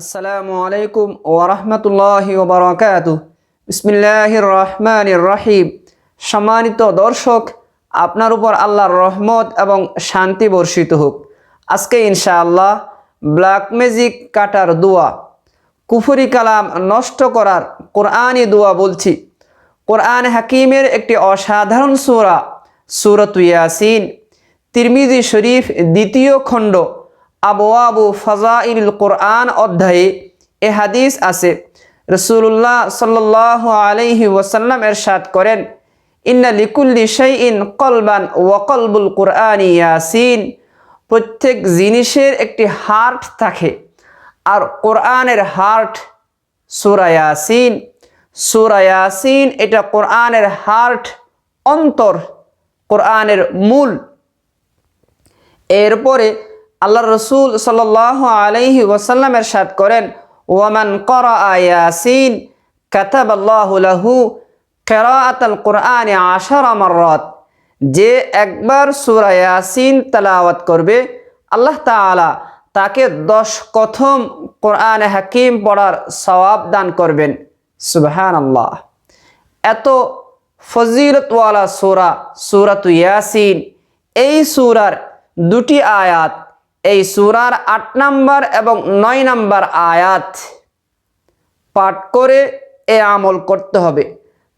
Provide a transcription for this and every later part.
আসসালামু আলাইকুম ওরহমতুল্লাহি ওবরাকাত বিসমিল্লাহির রহমান রহিম। সম্মানিত দর্শক, আপনার উপর আল্লাহর রহমত এবং শান্তি বর্ষিত হোক। আজকে ইনশাআল্লাহ ব্ল্যাক ম্যাজিক কাটার দোয়া, কুফুরি কালাম নষ্ট করার কোরআনই দোয়া বলছি। কোরআন হাকিমের একটি অসাধারণ সূরা, সূরাত ইয়াসিন। তিরমিজি শরীফ দ্বিতীয় খণ্ড আবু আবু ফাজাইল কোরআন অধ্যায়ে এ হাদিস আছে। রসুল্লাহ সাল্লাহ আলাইহি ওয়াসাল্লাম এরশাদ করেন, ইন্না লিকুল্লি শাইইন কলবান ওয়াকলবুল কোরআন ইয়াসিন। প্রত্যেক জিনিসের একটি হার্ট থাকে, আর কোরআনের হার্ট সুরা ইয়াসিন। সুরা এটা কোরআনের হার্ট অন্তর, কোরআনের মূল। এরপরে আল্লাহ রসুল সাল আলহি ওয়াসাল্লাম এরশাদ করেন, ওয়ামান কর ইয়াসিন কাতাব আল্লাহু কেরাআতাল কোরআনে আশার আমরত যে একবার সুরা ইয়াসিন তালাওয়াত করবে, আল্লাহ তাআলা তাকে দশ কথম কোরআনে হাকিম পড়ার সওয়াব দান করবেন। সুবহান আল্লাহ এত ফজিলতওয়ালা সুরা, সুরাত ইয়াসিন, এই সুরার দুটি আয়াত এই সুরার আট নাম্বার এবং নয় নাম্বার আয়াত পাঠ করে এ আমল করতে হবে।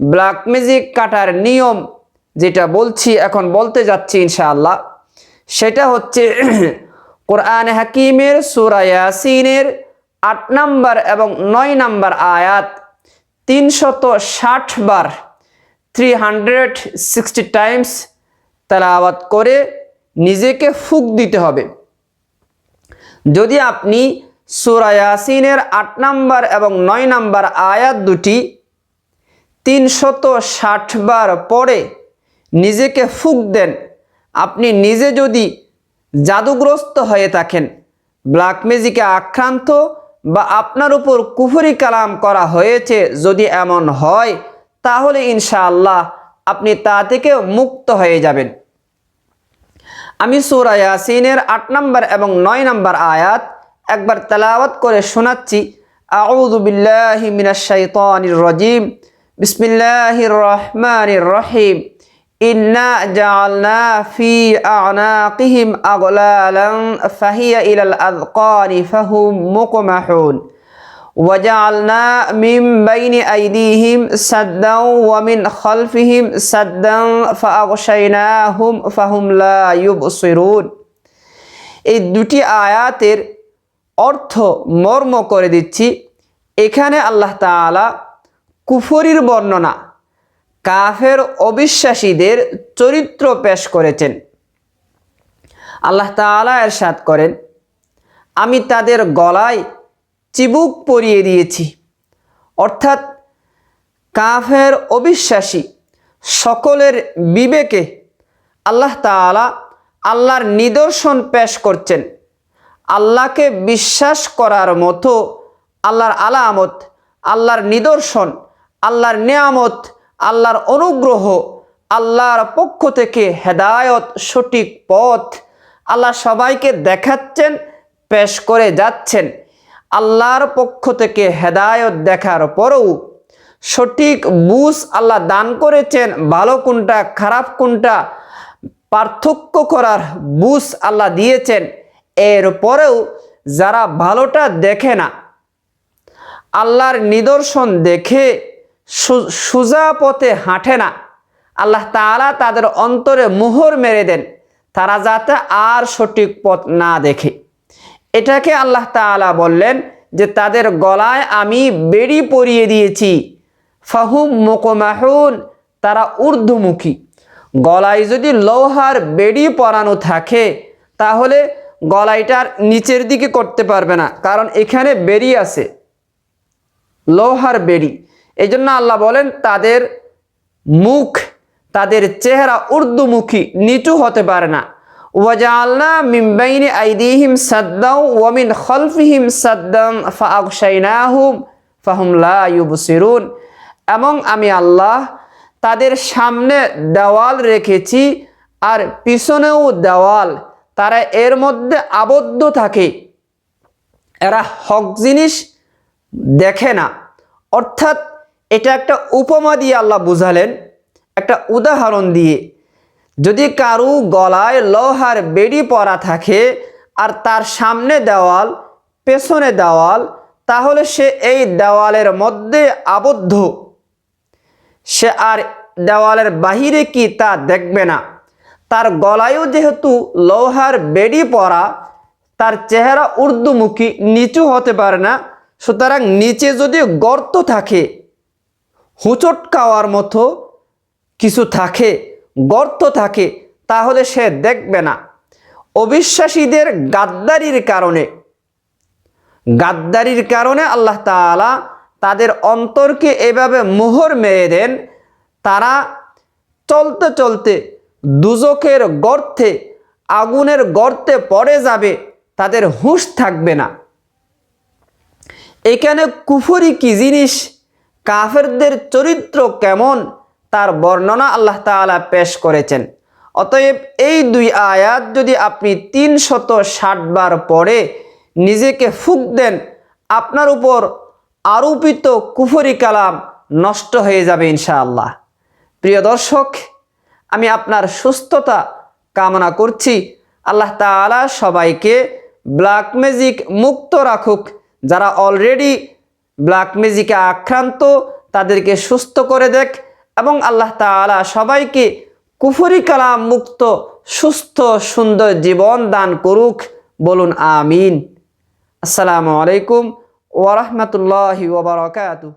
ব্ল্যাক ম্যাজিক কাটার নিয়ম যেটা বলছি, এখন বলতে যাচ্ছি ইনশাআল্লাহ, সেটা হচ্ছে কোরআন হাকিমের সুরা ইয়াসিনের আট নাম্বার এবং নয় নাম্বার আয়াত তিনশত ষাট বার থ্রি হান্ড্রেড সিক্সটি টাইমস তালাওয়াত করে নিজেকে ফুক দিতে হবে। যদি আপনি সুরায়াসিনের আট নাম্বার এবং নয় নাম্বার আয়াত দুটি তিনশত ষাট বার পরে নিজেকে ফুক দেন, আপনি নিজে যদি জাদুগ্রস্ত হয়ে থাকেন, ব্ল্যাক ম্যাজিকে আক্রান্ত বা আপনার উপর কুফরি কালাম করা হয়েছে যদি এমন হয়, তাহলে ইনশাআল্লাহ আপনি তা থেকে মুক্ত হয়ে যাবেন। আমি সুরা ইয়াসিনের আট নম্বর এবং নয় নম্বর আয়াত একবার তেলাওয়াত করে শোনাচ্ছি। আউযু বিল্লাহি মিনাশ শাইতানির রাজিম। বিসমিল্লাহির রহমানির রহিম। ইন্না জাআলনা ফি আ'নাকিহিম আগলালান ফাহিয়া ইলাল আযকানি ফাহুম মুকমাহুন। وجعلنا من بين أيديهم سدا ومن خلفهم سدا فأغشيناهم فهم لا يبصرون এই দুটি আয়াতের অর্থ মর্ম করে দিচ্ছি এখানে আল্লাহ তাআলা কুফরির বর্ণনা কাফের অবিশ্বাসীদের চরিত্র পেশ করেছেন আল্লাহ তাআলা এরশাদ করেন আমি তাদের গলায় চিবুক পরিয়ে দিয়েছি। অর্থাৎ কাফের অবিশ্বাসী সকলের বিবেকে আল্লাহ তাআলা আল্লাহর নিদর্শন পেশ করছেন। আল্লাহকে বিশ্বাস করার মতো আল্লাহর আলামত, আল্লাহর নিদর্শন, আল্লাহর নিয়ামত, আল্লাহর অনুগ্রহ, আল্লাহর পক্ষ থেকে হেদায়ত, সঠিক পথ আল্লাহ সবাইকে দেখাচ্ছেন, পেশ করে যাচ্ছেন। আল্লাহর পক্ষ থেকে হেদায়ত দেখার পরেও সঠিক বুঝ আল্লাহ দান করেছেন, ভালো কোনটা, খারাপ কোনটা, পার্থক্য করার বুঝ আল্লাহ দিয়েছেন। এর পরেও যারা ভালোটা দেখে না, আল্লাহর নিদর্শন দেখে সুজা পথে হাঁটে না, আল্লাহ তাআলা তাদের অন্তরে মোহর মেরে দেন, তারা যাতে আর সঠিক পথ না দেখে। এটাকে আল্লাহ তাআলা বললেন যে তাদের গলায় আমি বেড়ি পরিয়ে দিয়েছি। ফাহুম মোকমাহুন, তারা ঊর্ধ্বমুখী। গলায় যদি লৌহার বেড়ি পরানো থাকে, তাহলে গলাইটার নিচের দিকে করতে পারবে না, কারণ এখানে বেড়ি আছে, লোহার বেড়ি। এই জন্য আল্লাহ বলেন, তাদের মুখ, তাদের চেহারা ঊর্ধ্বমুখী, নিচু হতে পারে না। ওয়াজালনা মিন বাইনি আইদিহিম সাদ্দাও ওয়া মিন খলফিহিম সাদ্দাম ফাআগশাইনাহুম ফাহুম লা ইউবসিরুন এবং আমি আল্লাহ তাদের সামনে দেওয়াল রেখেছি আর পিছনেও দেওয়াল, তারা এর মধ্যে আবদ্ধ থাকে। এরা হক জিনিস দেখে না। অর্থাৎ এটা একটা উপমা দিয়ে আল্লাহ বুঝালেন, একটা উদাহরণ দিয়ে। যদি কারু গলায় লোহার বেড়ি পরা থাকে আর তার সামনে দেওয়াল, পেছনে দেওয়াল, তাহলে সে এই দেওয়ালের মধ্যে আবদ্ধ। সে আর দেওয়ালের বাহিরে কি তা দেখবে না। তার গলায়ও যেহেতু লোহার বেড়ি পরা, তার চেহারা ঊর্ধ্বমুখী, নিচু হতে পারে না। সুতরাং নিচে যদি গর্ত থাকে হুচট খাওয়ার মতো কিছু থাকে গর্ত থাকে, তাহলে সে দেখবে না। অবিশ্বাসীদের গাদ্দারির কারণে। গাদ্দারির কারণে আল্লাহ তাআলা তাদের অন্তরকে এভাবে মোহর মেয়ে দেন, তারা চলতে চলতে দুজকের গর্তে, আগুনের গর্তে পড়ে যাবে, তাদের হুঁশ থাকবে না। এখানে কুফরি কি জিনিস? কাফেরদের চরিত্র কেমন? তার বর্ণনা আল্লাহ তাআলা পেশ করেছেন। অতএব এই দুই আয়াত যদি আপনি তিন শত ষাট বার পরে নিজেকে ফুক দেন, আপনার উপর আরোপিত কুফরি কালাম নষ্ট হয়ে যাবে ইনশাআল্লাহ। প্রিয় দর্শক, আমি আপনার সুস্থতা কামনা করছি। আল্লাহ তাআলা সবাইকে ব্ল্যাক ম্যাজিক মুক্ত রাখুক। যারা অলরেডি ব্ল্যাক ম্যাজিকে আক্রান্ত, তাদেরকে সুস্থ করে দেখ। এবং আল্লাহ তালা সবাইকে কুফরি কালাম মুক্ত, সুস্থ, সুন্দর জীবন দান করুক, বলুন আমিন। আসসালামু আলাইকুম ওরহমতুল্লাহ ওবরাকাতুহ